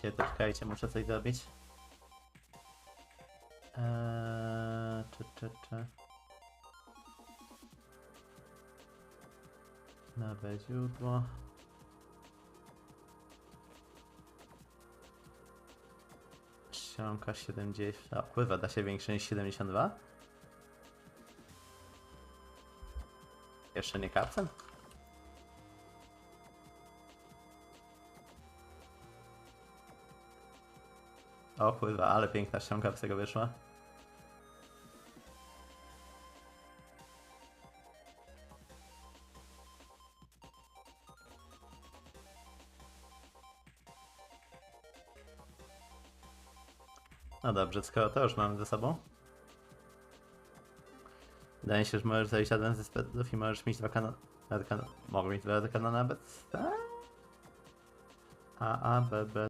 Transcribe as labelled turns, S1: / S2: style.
S1: Czekajcie, to czekajcie, muszę coś zrobić. Eee, czy, czy, czy. Nowe źródło. Czcionka 70. A pływa, da się większe niż 72? Jeszcze nie kapcem? O pływa, ale piękna ściąga z tego wyszła. No dobrze, skoro to już mamy ze sobą. Wydaje się, że możesz zejść jeden ze speców i możesz mieć dwa kanały. Mogę mieć dwa kanały nawet? A, A, B, B,